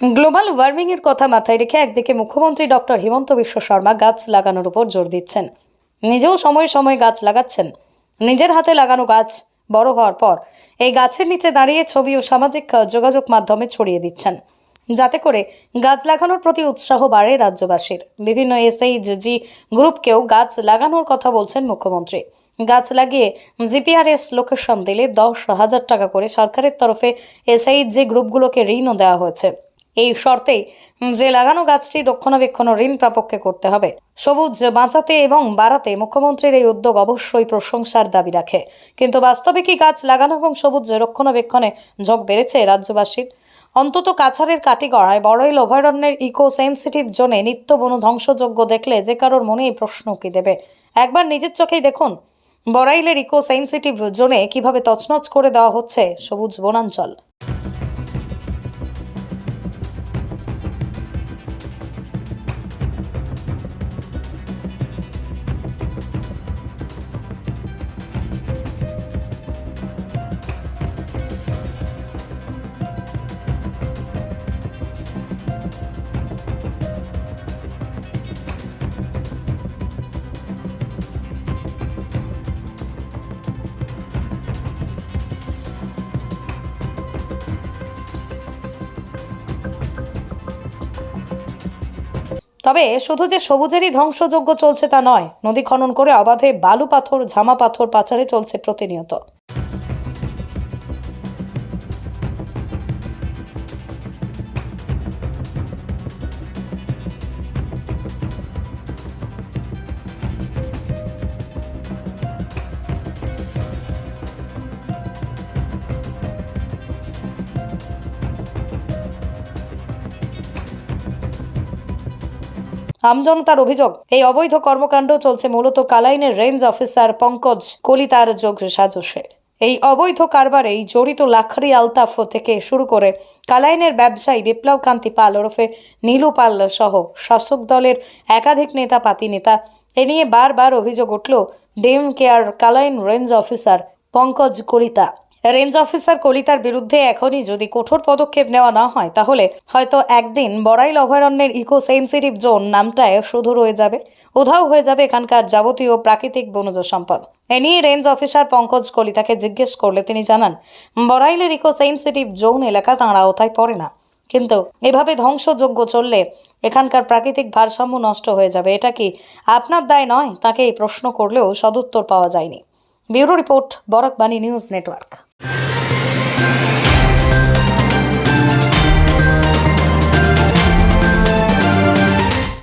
Global warming এর কথা মাথায় রেখে একদিকে মুখ্যমন্ত্রী ডক্টর হিমন্ত বিশ্ব শর্মা গাছ লাগানোর উপর জোর দিচ্ছেন। নিজেও সময়ে সময়ে গাছ লাগাচ্ছেন। নিজের হাতে লাগানো গাছ বড় হওয়ার পর এই গাছের নিচে দাঁড়িয়ে ছবি ও সামাজিক যোগাযোগ মাধ্যমে ছড়িয়ে দিচ্ছেন। যাতে করে গাছ লাগানোর প্রতি উৎসাহ বাড়ে রাজ্যবাসীর। বিভিন্ন এসএইচজি গ্রুপকেও গাছ লাগানোর কথা বলছেন মুখ্যমন্ত্রী। গাছ লাগিয়ে জিপিআরএস লোকেশন দিলে দশ হাজার টাকা করে সরকারের তরফে এসআইজি গ্রুপগুলোকে ঋণও দেওয়া হয়েছে। এই শর্তেই যে লাগানো গাছটি রক্ষণাবেক্ষণ ঋণ প্রাপককে করতে হবে। সবুজ বাঁচাতে এবং বাড়াতে মুখ্যমন্ত্রীর এই উদ্যোগ অবশ্যই প্রশংসার দাবি রাখে। কিন্তু বাস্তবে কি গাছ লাগানো এবং সবুজ রক্ষণাবেক্ষণে ঝোঁক বেড়েছে রাজ্যবাসীর? অন্তত কাছাড়ের কাটিগড়ায় বড়ইল অভয়ারণ্যের ইকো সেন্সিটিভ জোনে নিত্য বন ধ্বংসযোগ্য দেখলে যে কারোর মনে এই প্রশ্ন কি দেবে। একবার নিজের চোখেই দেখুন, বড়াইলের ইকো সেন্সিটিভ জোনে কীভাবে তছনছ করে দেওয়া হচ্ছে সবুজ বনাঞ্চল। তবে শুধু যে সবুজেরই ধ্বংসযজ্ঞ চলছে তা নয়, নদী খনন করে অবাধে বালু পাথর, ঝামা পাথর পাচারে চলছে প্রতিনিয়ত। আমজনতার অভিযোগ, এই অবৈধ কর্মকাণ্ড চলছে মূলত কালাইনের রেঞ্জ অফিসার পঙ্কজ কলিতার যোগ সাজসে। এই অবৈধ কারবারেই জড়িত লাখরি আলতাফ থেকে শুরু করে কালাইনের ব্যবসায়ী বিপ্লব কান্তি পাল ওরফে নীলু পাল সহ শাসক দলের একাধিক নেতা, পাতি নেতা, এ নিয়ে বারবার অভিযোগ উঠল damn care Kalain range officer Pankaj Kalita. Range officer কলিতার বিরুদ্ধে এখনই যদি কঠোর পদক্ষেপ নেওয়া না হয়, তাহলে হয়তো একদিন বড়াইল অভয়ারণ্যের ইকো সেন্সিটিভ জোন নামটায় শুধু রয়ে যাবে, উধাও হয়ে যাবে এখানকার যাবতীয় প্রাকৃতিক বনজ সম্পদ। এ নিয়ে রেঞ্জ অফিসার পঙ্কজ কলিতাকে জিজ্ঞেস করলে তিনি জানান, বড়াইলের ইকো সেন্সিটিভ জোন এলাকা তাঁরা ওথায় পড়ে না। কিন্তু এভাবে ধ্বংসযোগ্য চললে এখানকার প্রাকৃতিক ভারসাম্য নষ্ট হয়ে যাবে, এটা কি আপনার দায় নয়? তাকে এই প্রশ্ন করলেও সদুত্তর পাওয়া যায়নি। Bureau report Barakbani news network.